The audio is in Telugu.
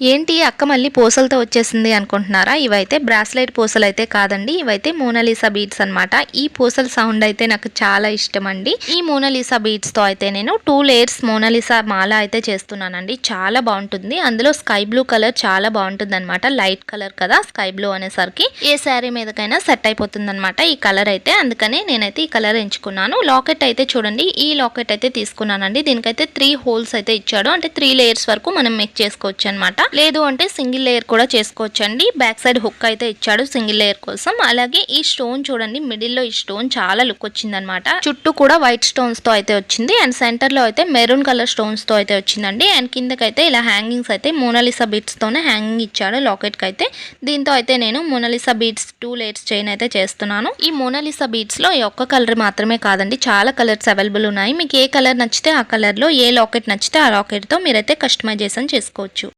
ఏంటి అక్క మళ్ళీ పూసలతో వచ్చేసింది అనుకుంటున్నారా? ఇవైతే బ్రాస్లెట్ పూసలు అయితే కాదండి. ఇవైతే మోనాలిసా బీడ్స్ అన్నమాట. ఈ పూసల సౌండ్ అయితే నాకు చాలా ఇష్టం అండి ఈ మోనాలిసా బీడ్స్తో అయితే నేను టూ లేయర్స్ మోనాలిసా మాల అయితే చేస్తున్నానండి. చాలా బాగుంటుంది. అందులో స్కై బ్లూ కలర్ చాలా బాగుంటుంది అనమాట లైట్ కలర్ కదా స్కై బ్లూ అనేసరికి. ఏ శారీ మీదకైనా సెట్ అయిపోతుంది అనమాట ఈ కలర్ అయితే. అందుకనే నేనైతే ఈ కలర్ ఎంచుకున్నాను. లాకెట్ అయితే చూడండి. ఈ లాకెట్ అయితే తీసుకున్నానండి. దీనికైతే త్రీ హోల్స్ అయితే ఇచ్చాడు. అంటే త్రీ లేయర్స్ వరకు మనం మేక్ చేసుకోవచ్చు అనమాట లేదు అంటే సింగిల్ లేయర్ కూడా చేసుకోవచ్చు అండి బ్యాక్ సైడ్ హుక్ అయితే ఇచ్చాడు సింగిల్ లేయర్ కోసం. అలాగే ఈ స్టోన్ చూడండి మిడిల్లో ఈ స్టోన్ చాలా లుక్ వచ్చింది అనమాట చుట్టూ కూడా వైట్ స్టోన్స్తో అయితే వచ్చింది. అండ్ సెంటర్లో అయితే మెరూన్ కలర్ స్టోన్స్తో అయితే వచ్చిందండి. అండ్ కిందకైతే ఇలా హ్యాంగింగ్స్ అయితే మోనాలిసా బీట్స్ తోనే హ్యాంగింగ్ ఇచ్చాడు లాకెట్కి అయితే. దీంతో అయితే నేను Mona Lisa beads two layers chain అయితే చేస్తున్నాను. ఈ మోనాలిసా బీట్స్లో ఈ ఒక్క కలర్ మాత్రమే కాదండి చాలా కలర్స్ అవైలబుల్ ఉన్నాయి. మీకు ఏ కలర్ నచ్చితే ఆ కలర్లో ఏ లాకెట్ నచ్చితే ఆ లాకెట్తో మీరైతే కస్టమైజేషన్ చేసుకోవచ్చు.